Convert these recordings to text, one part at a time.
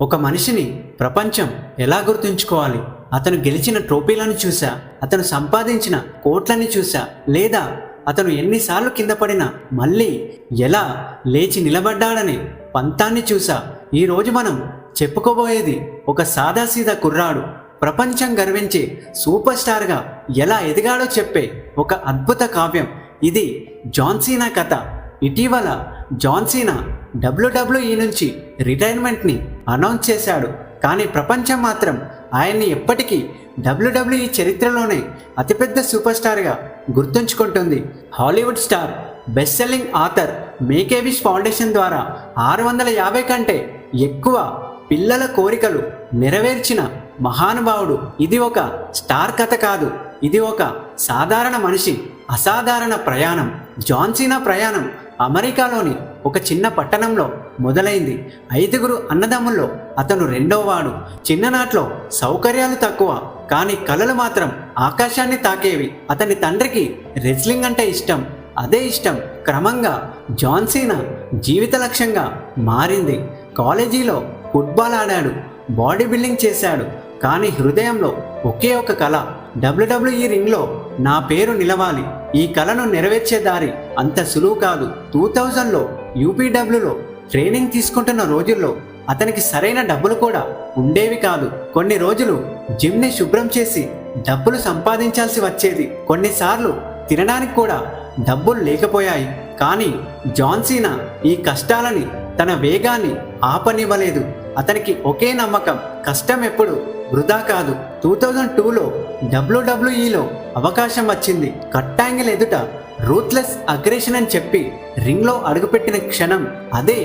ఒక మనిషిని ప్రపంచం ఎలా గుర్తుంచుకోవాలి? అతను గెలిచిన ట్రోఫీలను చూసా అతను సంపాదించిన కోట్లని చూసా లేదా అతను ఎన్నిసార్లు కింద పడినా మళ్ళీ ఎలా లేచి నిలబడ్డాడని పంతాన్ని చూసా. ఈరోజు మనం చెప్పుకోబోయేది ఒక సాదాసీదా కుర్రాడు ప్రపంచం గర్వించే సూపర్ స్టార్గా ఎలా ఎదిగాడో చెప్పే ఒక అద్భుత కావ్యం. ఇది జాన్సీనా కథ. ఇటీవల జాన్సీనా డబ్ల్యూడబ్ల్యూఈ నుంచి రిటైర్మెంట్ని అనౌన్స్ చేశాడు. కానీ ప్రపంచం మాత్రం ఆయన్ని ఎప్పటికీ డబ్ల్యూడబ్ల్యూఈ చరిత్రలోనే అతిపెద్ద సూపర్ స్టార్గా గుర్తుంచుకుంటుంది. Hollywood star best selling author Make A Wish foundation ద్వారా ఆరు వందల యాభై కంటే ఎక్కువ పిల్లల కోరికలు నెరవేర్చిన మహానుభావుడు. ఇది ఒక స్టార్ కథ కాదు. ఇది ఒక సాధారణ మనిషి అసాధారణ ప్రయాణం. జాన్సీనా ప్రయాణం అమెరికాలోని ఒక చిన్న పట్టణంలో మొదలైంది. ఐదుగురు అన్నదమ్ముల్లో అతను రెండోవాడు. చిన్ననాట్లో సౌకర్యాలు తక్కువ కానీ కళలు మాత్రం ఆకాశాన్ని తాకేవి. అతని తండ్రికి రెజ్లింగ్ అంటే ఇష్టం. అదే ఇష్టం. క్రమంగా జాన్సీనా జీవిత లక్ష్యంగా మారింది. కాలేజీలో ఫుట్బాల్ ఆడాడు. బాడీ బిల్డింగ్ చేశాడు. కానీ హృదయంలో ఒకే ఒక కళ డబ్ల్యూడబ్ల్యూఈ రింగ్లో నా పేరు నిలవాలి. ఈ కళను నెరవేర్చే దారి అంత సులువు కాదు. టూ థౌజండ్లో యూపీడబ్ల్యూలో ట్రైనింగ్ తీసుకుంటున్న రోజుల్లో అతనికి సరైన డబ్బులు కూడా ఉండేవి కాదు. కొన్ని రోజులు జిమ్ని శుభ్రం చేసి డబ్బులు సంపాదించాల్సి వచ్చేది. కొన్నిసార్లు తినడానికి కూడా డబ్బులు లేకపోయాయి. కానీ జాన్సీనా ఈ కష్టాలని తన వేగాన్ని ఆపనివ్వలేదు. అతనికి ఒకే నమ్మకం కష్టం ఎప్పుడు వృధా కాదు. టూ థౌజండ్ టూలో డబ్ల్యూడబ్ల్యూఈలో అవకాశం వచ్చింది. కట్టాంగిల్ ఎదుట రూత్లెస్ అగ్రెషన్ అని చెప్పి రింగ్లో అడుగుపెట్టిన క్షణం అదే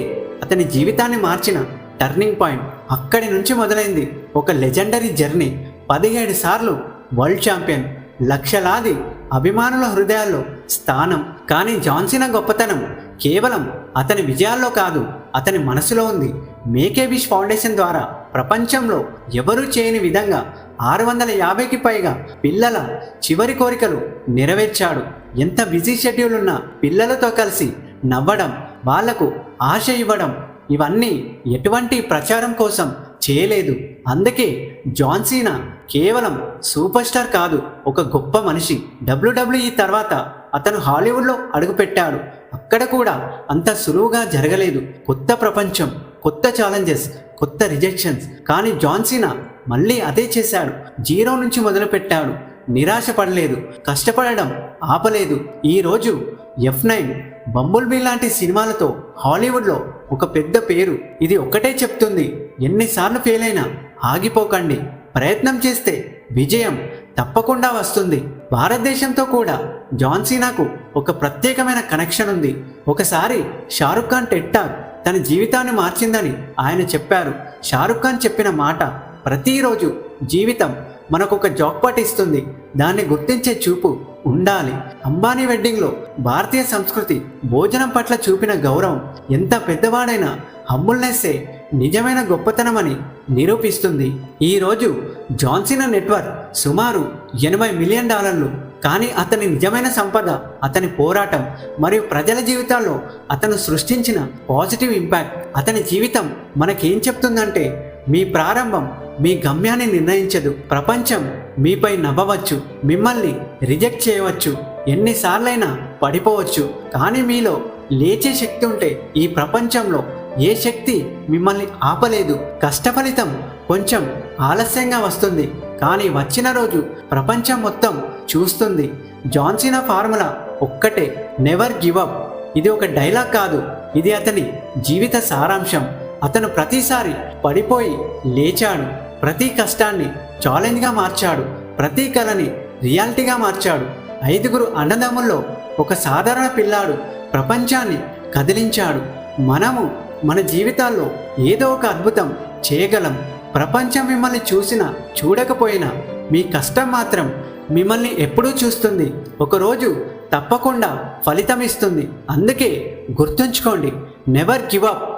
అతని జీవితాన్ని మార్చిన టర్నింగ్ పాయింట్ అక్కడి నుంచి మొదలైంది ఒక లెజెండరీ జర్నీ పదిహేడు సార్లు వరల్డ్ ఛాంపియన్ లక్షలాది అభిమానుల హృదయాల్లో స్థానం. కానీ జాన్సీనా గొప్పతనం కేవలం అతని విజయాల్లో కాదు అతని మనసులో ఉంది. మేకే విష్ ఫౌండేషన్ ద్వారా ప్రపంచంలో ఎవరూ చేయని విధంగా ఆరు వందల యాభైకి పైగా పిల్లల చివరి కోరికలు నెరవేర్చాడు. ఎంత బిజీ షెడ్యూల్ ఉన్న పిల్లలతో కలిసి నవ్వడం వాళ్ళకు ఆశ ఇవ్వడం ఇవన్నీ ఎటువంటి ప్రచారం కోసం చేయలేదు. అందుకే జాన్సీనా కేవలం సూపర్ స్టార్ కాదు ఒక గొప్ప మనిషి. డబ్ల్యూడబ్ల్యూఈ తర్వాత అతను హాలీవుడ్లో అడుగుపెట్టాడు. అక్కడ కూడా అంత సులువుగా జరగలేదు. కొత్త ప్రపంచం కొత్త ఛాలెంజెస్ కొత్త రిజెక్షన్స్. కానీ జాన్సీనా మళ్ళీ అదే చేశాడు. జీరో నుంచి మొదలుపెట్టాడు. నిరాశ పడలేదు కష్టపడడం ఆపలేదు. ఈరోజు ఎఫ్ నైన్ బంబుల్బీ లాంటి సినిమాలతో హాలీవుడ్లో ఒక పెద్ద పేరు. ఇది ఒక్కటే చెప్తుంది ఎన్నిసార్లు ఫెయిల్ అయినా ఆగిపోకండి. ప్రయత్నం చేస్తే విజయం తప్పకుండా వస్తుంది. భారతదేశంతో కూడా జాన్సీనాకు ఒక ప్రత్యేకమైన కనెక్షన్ ఉంది. ఒకసారి షారుఖ్ ఖాన్ టెట్టాక్ తన జీవితాన్ని మార్చిందని ఆయన చెప్పారు. షారుఖ్ ఖాన్ చెప్పిన మాట ప్రతిరోజు జీవితం మనకొక జాక్పాట్ ఇస్తుంది. దాన్ని గుర్తించే చూపు ఉండాలి. అంబానీ వెడ్డింగ్లో భారతీయ సంస్కృతి భోజనం పట్ల చూపిన గౌరవం ఎంత పెద్దవాడైనా హమ్ముల్నెస్సే నిజమైన గొప్పతనమని నిరూపిస్తుంది. ఈరోజు జాన్సీనా నెట్వర్క్ సుమారు ఎనభై మిలియన్ డాలర్లు. కానీ అతని నిజమైన సంపద అతని పోరాటం మరియు ప్రజల జీవితాల్లో అతను సృష్టించిన పాజిటివ్ ఇంపాక్ట్. అతని జీవితం మనకేం చెప్తుందంటే మీ ప్రారంభం మీ గమ్యాన్ని నిర్ణయించదు. ప్రపంచం మీపై నవ్వవచ్చు మిమ్మల్ని రిజెక్ట్ చేయవచ్చు ఎన్నిసార్లైనా పడిపోవచ్చు. కానీ మీలో లేచే శక్తి ఉంటే ఈ ప్రపంచంలో ఏ శక్తి మిమ్మల్ని ఆపలేదు. కష్టఫలితం కొంచెం ఆలస్యంగా వస్తుంది. కానీ వచ్చిన రోజు ప్రపంచం మొత్తం చూస్తుంది. జాన్సీనా ఫార్ములా ఒక్కటే నెవర్ గివ్ అప్. ఇది ఒక డైలాగ్ కాదు. ఇది అతని జీవిత సారాంశం. అతను ప్రతిసారి పడిపోయి లేచాడు. ప్రతి కష్టాన్ని ఛాలెంజ్గా మార్చాడు. ప్రతి కళని రియాలిటీగా మార్చాడు. ఐదుగురు అన్నదమ్ముల్లో ఒక సాధారణ పిల్లాడు ప్రపంచాన్ని కదిలించాడు. మనము మన జీవితాల్లో ఏదో ఒక అద్భుతం చేయగలం. ప్రపంచం మిమ్మల్ని చూసినా చూడకపోయినా మీ కష్టం మాత్రం మిమ్మల్ని ఎప్పుడూ చూస్తుంది. ఒకరోజు తప్పకుండా ఫలితం ఇస్తుంది అందుకే గుర్తుంచుకోండి నెవర్ గివ్ అప్